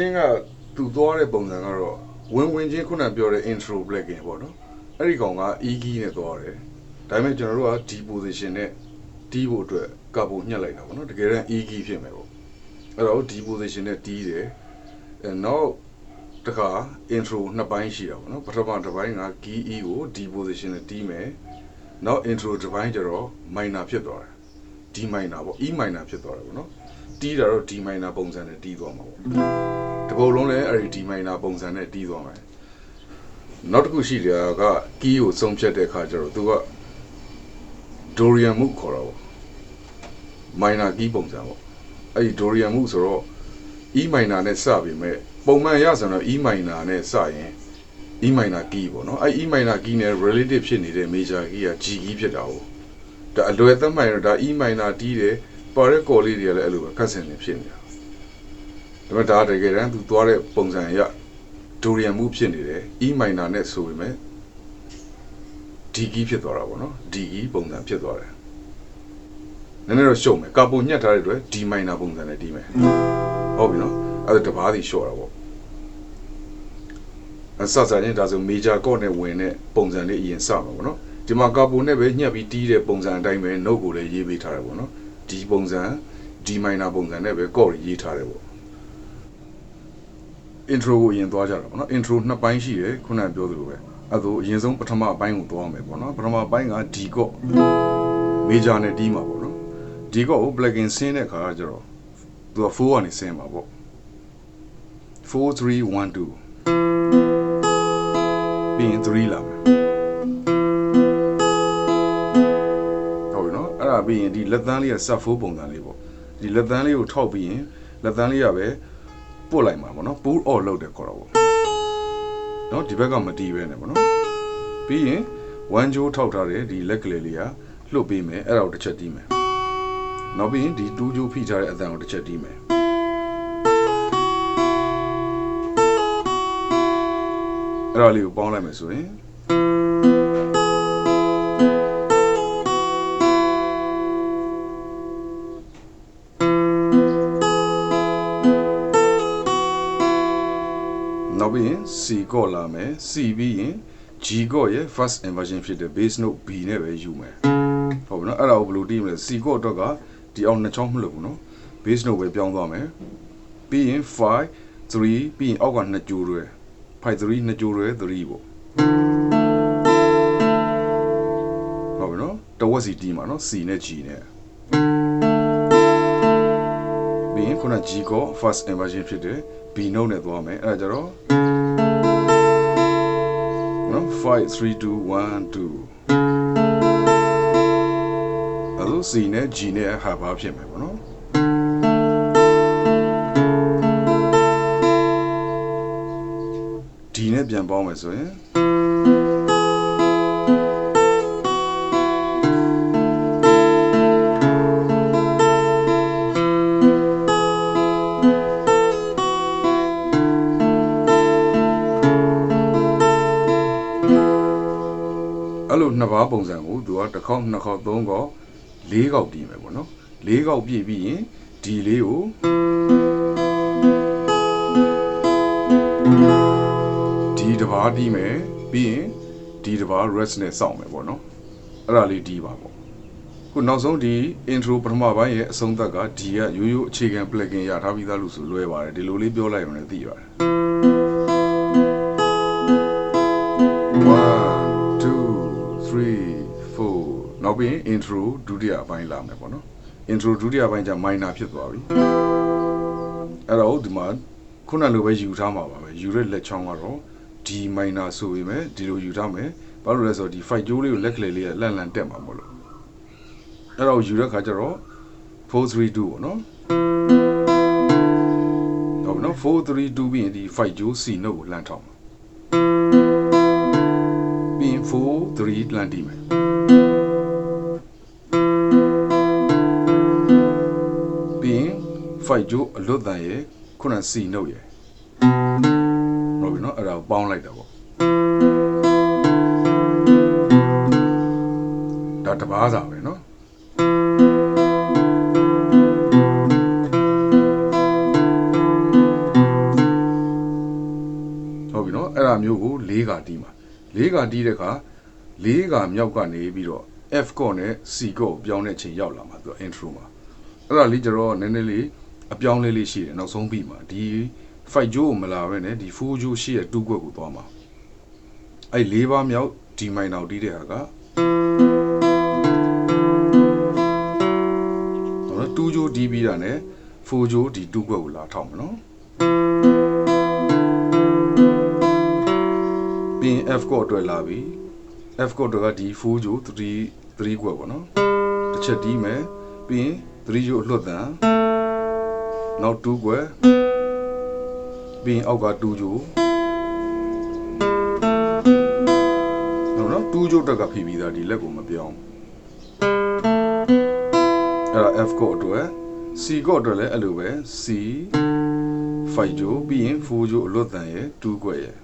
ချင်းကသူသွားတဲ့ပုံစံကတော့ဝင်ဝင်ချင်းခုနပြောတဲ့ intro plugin ပေါ့နော်အဲ့ဒီကောင်က e key နဲ့သွားတယ်ဒါပေမဲ့ကျွန်တော်တို့က D position နဲ့တီးဖို့အတွက်ကပ်ဖို့ညှက်လိုက်တာပေါ့နော်တကယ်တမ်း e key ဖြစ်မယ်ပေါ့အဲ့တော့ D position နဲ့တီးတယ်အဲနောက်တခါ intro နှစ်ပိုင်းရှိတာပေါ့နော်ပထမတစ်ပိုင်းက key e ကို D position နဲ့တီးမယ်နောက် intro တစ်ပိုင်းကျတော့ minor ဖြစ်သွားတယ် D minor ပေါ့ E minor ဖြစ်သွားတယ်ပေါ့နော်တီးတာတော့ D minor ပုံစံနဲ့တီးသွားမှာပေါ့ တပုတ်လုံးလည်းအဲ့ဒီ D minor ပုံစံနဲ့တီးသွားမယ်နောက်တစ်ခုရှိတယ်က key ကိုဆုံးဖြတ်တဲ့အခါကျတော့သူက Dorian move ခေါ်တာပေါ့ minor key ပုံစံပေါ့အဲ့ဒီ Dorian move ဆိုတော့ E minor နဲ့စပြီမဲ့ပုံမှန်ရဆိုတော့ E minor နဲ့စရင် E minor key ပေါ့နော်အဲ့ E minor key နဲ့ relative ဖြစ်နေတဲ့ major key က G key ဖြစ်တာဟုတ်ဒါအလွယ်သက်မှတ်ရင်တော့ဒါ E minor တီးတယ်ပါတဲ့ကော်လေးတွေကလည်းအဲ့လိုပဲခက်ဆင်နေဖြစ်နေတာ ဒါပေမဲ့ဒါတကယ်တမ်းသူသွားတဲ့ပုံစံအရ Dorian move ဖြစ်နေတယ် E minor နဲ့ဆိုပေမဲ့ D key ဖြစ်သွားတာပေါ့နော် D key ပုံစံဖြစ်သွားတယ်နည်းနည်းတော့ရှုံမယ်ကာပုံညှက်ထားတဲ့အတွက် D minor ပုံစံနဲ့တီးမယ်ဟုတ်ပြီနော်အဲ့ဒါတဘားစီလျှော့တာပေါ့အစစချင်းဒါဆို major chord နဲ့ဝင်တဲ့ပုံစံလေးအရင်စမှာပေါ့နော်ဒီမှာကာပုံနဲ့ပဲညှက်ပြီးတီးတဲ့ပုံစံအတိုင်းပဲ note ကိုလည်းရေးပေးထားတယ်ပေါ့နော်ဒီပုံစံ D minor ပုံစံနဲ့ပဲ chord ရေးထားတယ်ပေါ့ intro ကိုအရင်သွားကြတာပေါ့နော် intro နှစ်ပိုင်းရှိတယ်ခုနကပြောသလိုပဲအဲ့ဒါအရင်ဆုံးပထမပိုင်းကိုသွားမယ်ပေါ့နော်ပထမပိုင်းက D chord major နဲ့တီးမှာပေါ့နော် D chord ကို plugin ဆင်းတဲ့အခါကျတော့သူက4ကနေဆင်းမှာပေါ့4 3 1 2ပြီးရင်3လာမယ်ဟုတ်ပြီနော်အဲ့ဒါပြီးရင်ဒီလက်သန်းလေးက sub 4ပုံစံလေးပေါ့ဒီလက်သန်းလေးကိုထောက်ပြီးရင်လက်သန်းလေးကပဲ ပို့လိုက်မှာပေါ့နော် pull out လုပ်တယ်ခေါ်တော့ပေါ့နော်ဒီဘက်ကမတီးပဲနဲ့ပေါ့နော်ပြီးရင်1 jaw ထောက်ထားတဲ့ဒီလက်ကလေးလေးကလှုပ်ပေးမယ်အဲ့ဒါကိုတစ်ချက်တီးမယ်နောက်ပြီးရင်ဒီ2 jaw ဖိထားတဲ့အတန်ကိုတစ်ချက်တီးမယ်အဲ့ဒါလေးကိုပေါင်းလိုက်မယ်ဆိုရင် C ကော့လာမယ် C ပြီးရင် G ကော့ရဲ့ first inversion ဖြစ်တဲ့ base note B နဲ့ပဲယူမယ်ဟုတ်ပြီနော်အဲ့ဒါကိုဘယ်လိုတီးမလဲ C ကော့အတွက်ကဒီအောင်နှစ်ချောင်းမလို့ဘူးနော် base note ပဲပြောင်းသွားမယ်ပြီးရင်5 3ပြီးရင်အောက်ကနှစ်ကြိုးတွေ5 3နှစ်ကြိုးတွေ3ပေါ့ဟုတ်ပြီနော်တဝက်စီတီးမှာနော် C နဲ့ G နဲ့ပြီးရင်ခုန G ကော first inversion ဖြစ်တဲ့ B note နဲ့သွားမယ်အဲ့ဒါကြတော့ နော်5 3 2 1 2အဲ့ဒါ C နဲ့ G နဲ့ဟာဘာဖြစ်မယ်ပေါ့နော် D နဲ့ပြန်ပေါင်းမယ်ဆိုရင် ခေါက်နှစ်ခေါက်သုံးခေါက်လေးခေါက်တီးမယ်ပေါ့နော်လေးခေါက်ပြည့်ပြီးရင်ဒီလေးကိုဒီတစ်ပါးတီးမယ်ပြီးရင်ဒီတစ်ပါး rest နဲ့စောင့်မယ်ပေါ့နော်အဲ့ဒါလေးတီးပါပေါ့ခုနောက်ဆုံးဒီ intro ပထမပိုင်းရဲ့အဆုံးသက်ကဒီကရိုးရိုးအခြေခံ plugin ရထားပြီးသားလို့ဆိုလွယ်ပါတယ်ဒီလိုလေးပြောလိုက်ရုံနဲ့သိပါတယ်1 နောက်ပြီးရင် intro ဒုတိယအပိုင်းလာမယ်ပေါ့နော် intro ဒုတိယပိုင်းကျ minor ဖြစ်သွားပြီအဲ့တော့ဒီမှာခုနလိုပဲယူထားမှာပါပဲယူတဲ့လက်ချောင်းကတော့ D minor ဆိုပေမဲ့ဒီလိုယူထားမယ်ဘာလို့လဲဆိုတော့ဒီ fight ကြိုးလေးကိုလက်ကလေးလေးကလန့်လန့်တက်မှာမို့လို့အဲ့တော့ယူတဲ့ခါကျတော့432ပေါ့နော်ဟုတ်ပြီနော်432ပြီးရင်ဒီ fight ကြိုး C note ကိုလန့်ထောက်မှာပြီးရင်4 3လန့်တီးမယ် 5ဂျိုးအလွတ်တန်ရယ်9 C နှုတ်ရယ်ဟုတ်ပြီနော်အဲ့ဒါကိုပေါင်းလိုက်တာပေါ့ဒါတပါးစာပဲနော်ဟုတ်ပြီနော်အဲ့ဒါမျိုးကို၄ကတီးမှာ၄ကတီးတဲ့အခါ၄ကမြောက်ကနေပြီးတော့ F ကော့နဲ့ C ကော့ကိုပြောင်းတဲ့အချိန်ရောက်လာမှာသူက intro မှာအဲ့ဒါလေးကျတော့နည်းနည်းလေး အပြောင်းလေးလေးရှိတယ်နောက်ဆုံးပြီးမှာဒီ fight ဂျိုးကိုမလာပဲနဲ့ဒီ4ဂျိုးရှိရဲ့တူးကွက်ကိုသွားမှာအဲ့၄ပါးမြောက် D minor တီးတဲ့ဟာကတော့2ဂျိုးတီးပြီးတာနဲ့4ဂျိုးဒီတူးကွက်ကိုလာထောက်မှာနော်ပြီးရင် F ကော့အတွက်လာပြီ F ကော့အတွက်ကဒီ4ဂျိုး3 3ကွက်ပေါ့နော်တစ်ချက်တီးမယ်ပြီးရင်3ဂျိုးအလွတ်တန် နောက်2ကွက်ပြီးရင်အောက်က2ဂျိုးနော်နော်2ဂျိုးတက်ကဖိပြီးသားဒီလက်ကိုမပြောင်းအဲ့ဒါ F ကော့အတွက် C ကော့အတွက်လည်းအဲ့လိုပဲ C 5ဂျိုးပြီးရင်4ဂျိုးအလွတ်တန်ရဲ့2ကွက်ရဲ့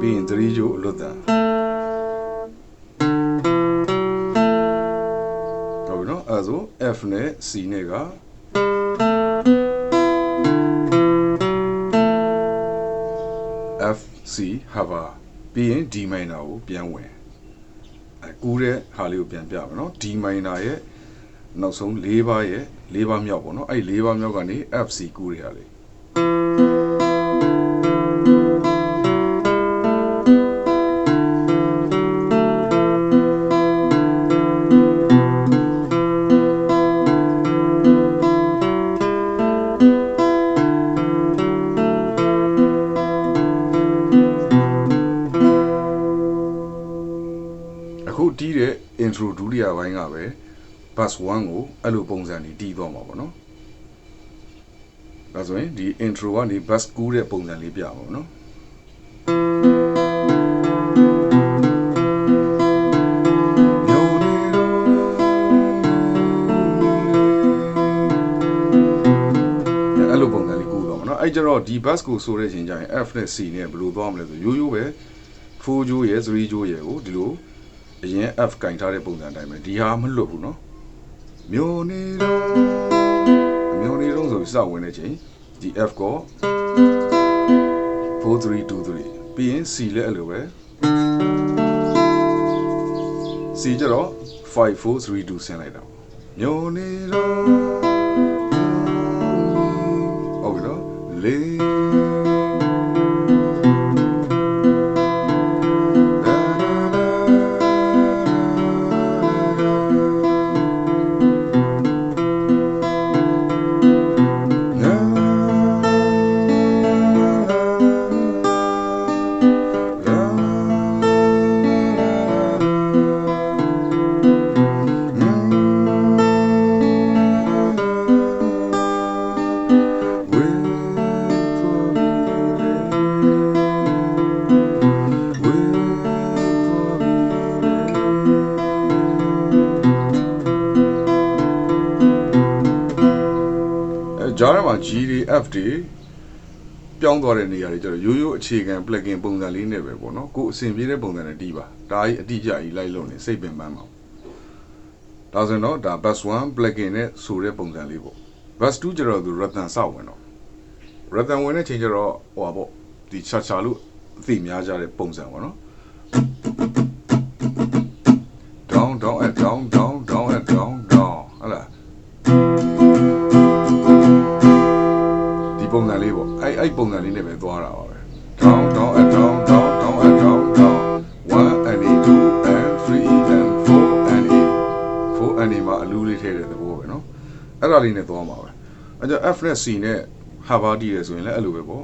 ပြီးရင်3ဂျိုးအလွတ်တန်ဟုတ်ပြီနော်အဲ့ဒါဆို F နဲ့ C နဲ့က F C ဟာပါပြီးရင် D minor ကိုပြန်ဝင်အဲကူးတဲ့ဟာလေးကိုပြန်ပြမယ်နော် D minor ရဲ့နောက်ဆုံး၄ပါးရဲ့၄ပါးမြောက်ပေါ့နော်အဲ့၄ပါးမြောက်ကနေ F C ကူးရရလေ intro ဒုတိယပိုင်းကပဲ bus 1ကိုအဲ့လိုပုံစံနေတီးသွားမှာပေါ့နော်ဒါဆိုရင်ဒီ intro ကနေ bus ကူးတဲ့ပုံစံလေးပြပါမယ်နော်မျိုးနေတော့အဲ့လိုပုံစံလေးကူးသွားမှာနော်အဲ့ကြတော့ဒီ bus ကိုဆိုတဲ့ချိန်ကျရင် F နဲ့ C နဲ့ဘယ်လိုသွားမလဲဆိုရိုးရိုးပဲ4ဂျိုးရယ်3ဂျိုးရယ်ကိုဒီလို အရင် F ကင်ထားတဲ့ပုံစံအတိုင်းပဲဒီဟာမလွတ်ဘူးနော်မျိုးနေတော့မျိုးနေတော့ဆိုစဝင်တဲ့ချိန်ဒီ F ကို4323ပြီးရင် C လည်းအဲ့လိုပဲ C ကြတော့5432ဆင်းလိုက်တာပေါ့မျိုးနေတော့ဟုတ်ပြီနော်လေး တွေ F တွေပြောင်းသွားတဲ့နေရာတွေကျတော့ရိုးရိုးအခြေခံ plugin ပုံစံလေးနဲ့ပဲပေါ့နော်ကိုယ်အဆင်ပြေတဲ့ပုံစံနဲ့တီးပါဒါကြီးအတိအကျကြီးလိုက်လို့နေစိတ်ပင်ပန်းပါဒါဆိုရင်တော့ဒါ bus 1 plugin နဲ့ဆိုတဲ့ပုံစံလေးပေါ့ bus 2ကျတော့သူ ratan စောက်ဝင်တော့ ratan ဝင်တဲ့ချိန်ကျတော့ဟိုပါပေါ့ဒီချာချာလို့အသိများကြတဲ့ပုံစံပေါ့နော် ပုံစံလေးပေါ့အဲ့အဲ့ပုံစံလေးနဲ့ပဲသွားတာပါပဲ down down and down down down and down down 1 and 2 and 3 and 4 and 8 4 and မှာအလူးလေးထည့်တဲ့သဘောပဲเนาะအဲ့ဒါလေးနဲ့သွားမှာပဲအဲ့ကြ F နဲ့ C နဲ့ဟာဘာတီးရဆိုရင်လည်းအဲ့လိုပဲပေါ့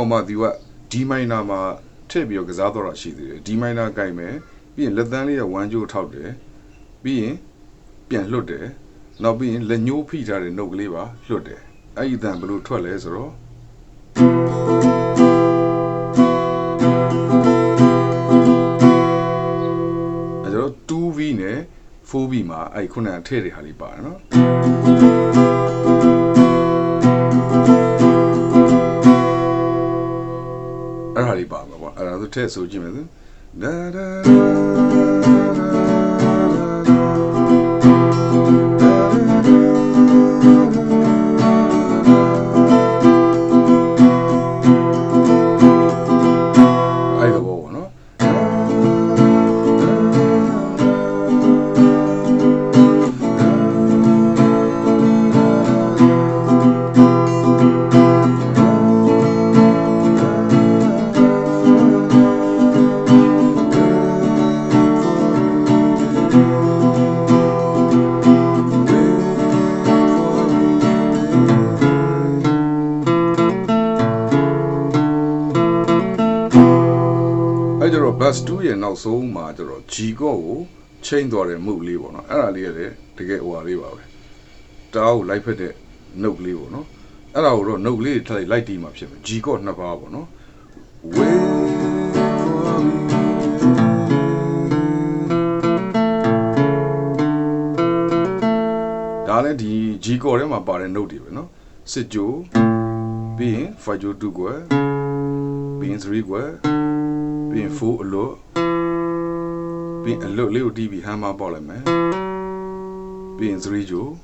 အဲ့ဒါကိုမှဒီက D minor မှာထည့်ပြီးတော့ကစားတော့တာရှိသေးတယ် D minor ကင်မယ်ပြီးရင်လက်သန်းလေးက1ကြိုးထောက်တယ်ပြီးရင်ပြန်လွတ်တယ်နောက်ပြီးရင်လက်ညှိုးဖိထားတဲ့နှုတ်ကလေးပါလွတ်တယ်အဲ့ဒီအတန်ဘယ်လိုထွက်လဲဆိုတော့အဲ့တော့ 2V နဲ့ 4V မှာအဲ့ခုနကထည့်တဲ့ဟာလေးပါတယ်နော် ထည့်ဆိုကြည့်မ အဲ့ကျတော့ bus 2ရဲ့နောက်ဆုံးမှာကျတော့ G ကော့ကိုချိန်သွားတဲ့မှုလေးပေါ့နော်အဲ့ဒါလေးရတဲ့တကယ်ဟိုဟာလေးပါပဲတအားကိုလိုက်ဖက်တဲ့ note လေးပေါ့နော်အဲ့ဒါကိုတော့ note လေးထည့်လိုက်တီးမှာဖြစ်မယ် G ကော့နှစ်ပါးပေါ့နော် wait for me ဒါလည်းဒီ G ကော့ထဲမှာပါတဲ့ note တွေပဲနော်စစ်ကြိုပြီးရင် fa ကြို2ကွယ်ပြီးရင်3ကွယ် ပြီးရင်4အလွတ်ပြီးရင်အလွတ်လေးကိုတီးပြီးဟမ်းမပေါက်လိုက်မယ်ပြီးရင်3ဂျိုဟ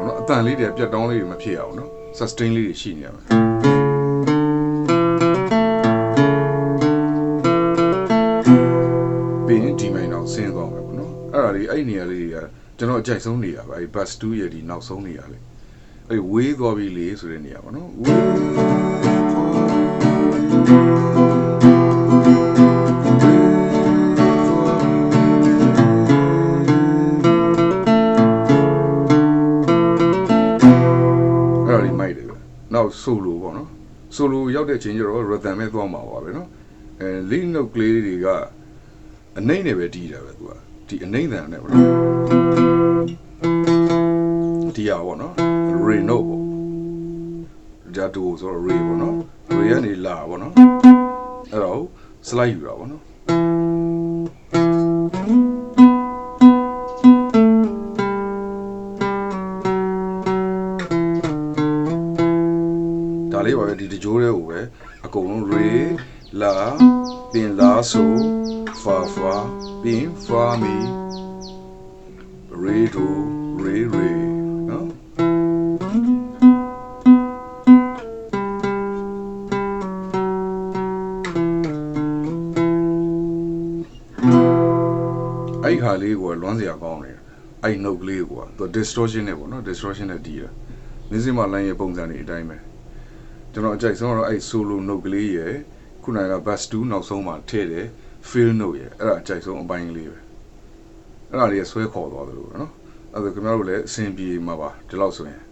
ိုတော့အတန်လေးတွေပြတ်တောင်းလေးတွေမဖြစ်အောင်နော် sustain လေးတွေရှိနေရမယ်ပြီးရင်ဒီမိုင်တော့ဆင်းသွားမယ်ပေါ့နော်အဲ့ဒါလေးအဲ့ဒီနေရာလေးတွေက ကျွန်တော်အကြိုက်ဆုံးနေရာပဲအဲ့ bus 2ရဲ့ဒီနောက်ဆုံးနေရာလေးအဲ့ဝေးသွားပြီလေဆိုတဲ့နေရာပေါ့နော်ဝေးအဲ့ဒါလေးမိုက်တယ်ပဲနောက် solo ပေါ့နော် solo ရောက်တဲ့ချိန်ကျတော့ rhythm နဲ့သွားမှာပါပဲနော်အဲ lead note ကလေးတွေကအနှိမ့်နဲ့ပဲတီးတာပဲသူက ဒီအနှိမ့်တန်နဲ့ပေါ့နော်ဒီอ่ะပေါ့နော် re note ပေါ့ဂျာတူဆိုတော့ re ပေါ့နော် re ကနေလာပေါ့နော်အဲ့တော့ slide ယူတာပေါ့နော်ဒါလေးပါပဲဒီတကြိုးတွေကိုပဲအကုန်လုံး re လာပြင်လာဆို fa fa ပြင် အဲ့ဒီခါလေးကိုလွမ်းစရာကောင်းတယ်အဲ့ဒီ note ကလေးကိုသူ distortion နဲ့ပေါ့နော် distortion နဲ့တီးတာမင်းစင်မလိုင်းရဲ့ပုံစံတွေအတိုင်းပဲကျွန်တော်အကြိုက်ဆုံးကတော့အဲ့ solo note ကလေးရယ်ခုနက bass 2နောက်ဆုံးမှာထည့်တယ် fill note ရယ်အဲ့ဒါအကြိုက်ဆုံးအပိုင်းကလေးပဲအဲ့ဒါလေးဆွဲခေါ်သွားတယ်လို့နော်အဲ့ဒါခင်ဗျားတို့လည်းအဆင်ပြေမှာပါဒီလောက်ဆိုရင်